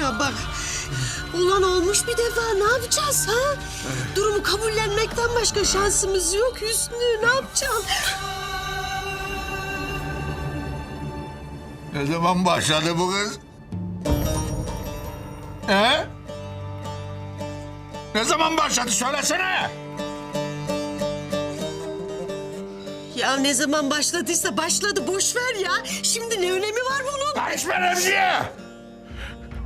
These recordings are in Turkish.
Ya bak olan olmuş bir defa ne yapacağız ha? Durumu kabullenmekten başka şansımız yok Hüsnü ne yapacağım? Ne zaman başladı bu kız? He? Ne zaman başladı söylesene. Ya ne zaman başladıysa başladı boş ver ya. Şimdi ne önemi var bunun? Karışma Remziye.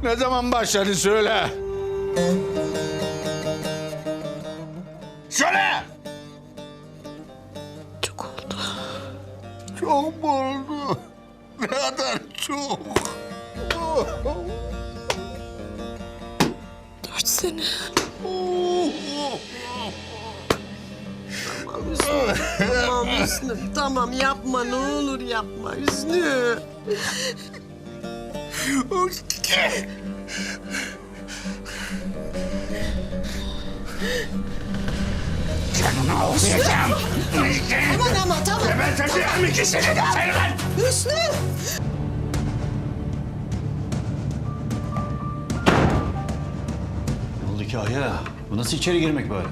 Ne zaman başladı söyle. Söyle. Çok oldu. Çok mu oldu? Ne kadar çok? Dört sene. Tamam Hüsnü tamam yapma ne olur yapma Hüsnü. Canını okuyacağım. Aman ama tamam. Ben taşıyam ikisini de. Selman. Hüsnü. Ne oldu ki Aya? Bu nasıl içeri girmek böyle?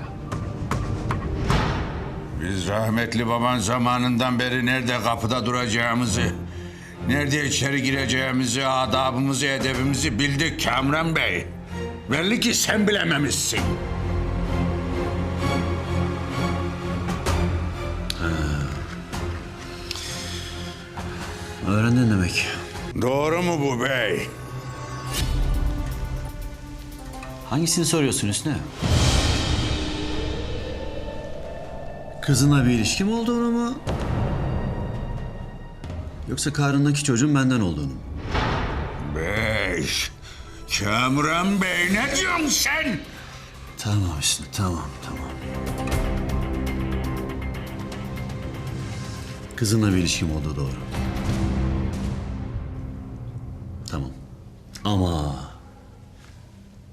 Biz rahmetli baban zamanından beri nerede kapıda duracağımızı, nerede içeri gireceğimizi, adabımızı, edebimizi bildik Kamran Bey. Belli ki sen bilememişsin. Öğrendin demek. Doğru mu bu bey? Hangisini soruyorsun Hüsnü? Kızınla bir ilişkim olduğunu mu? Yoksa karnındaki çocuğun benden olduğunu mu? Bey, Kamran Bey ne diyorsun sen? Tamam Hüsnü, tamam, tamam. Kızınla bir ilişkim olduğu doğru. Tamam. Ama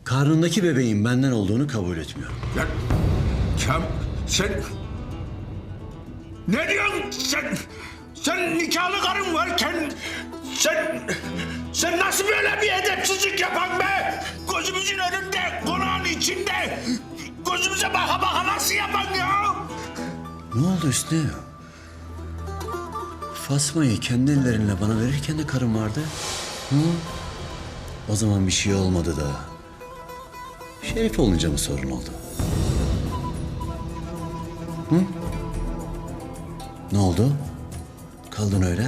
karnındaki bebeğin benden olduğunu kabul etmiyorum. Ya, Kam, sen... Ne diyorsun sen? Sen nikahlı karın varken... Sen... Sen nasıl böyle bir edepsizlik yapan be? Gözümüzün önünde, konağın içinde... Gözümüze baka baka nasıl yapan ya? Ne oldu Hüsnü? Fasma'yı kendi ellerinle bana verirken de karım vardı. Hı? O zaman bir şey olmadı da. Şerif olunca mı sorun oldu? Hı? Ne oldu? Kaldın öyle.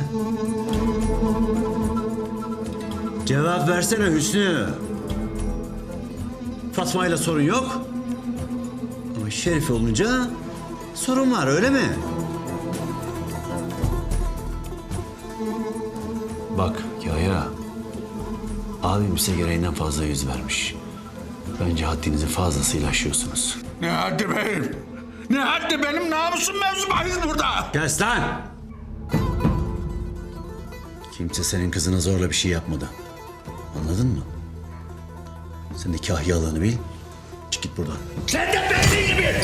Cevap versene Hüsnü. Fatma ile sorun yok. Ama Şerif olunca sorun var öyle mi? Bak Yahya. Abim size gereğinden fazla yüz vermiş. Bence haddinizi fazlasıyla aşıyorsunuz. Ne haddi benim? Ne haddi benim namusum mevzu bahis burada? Kes lan! Kimse senin kızına zorla bir şey yapmadı. Anladın mı? Sen de kahyalığını bil. Çık git buradan. Sen de benim gibi!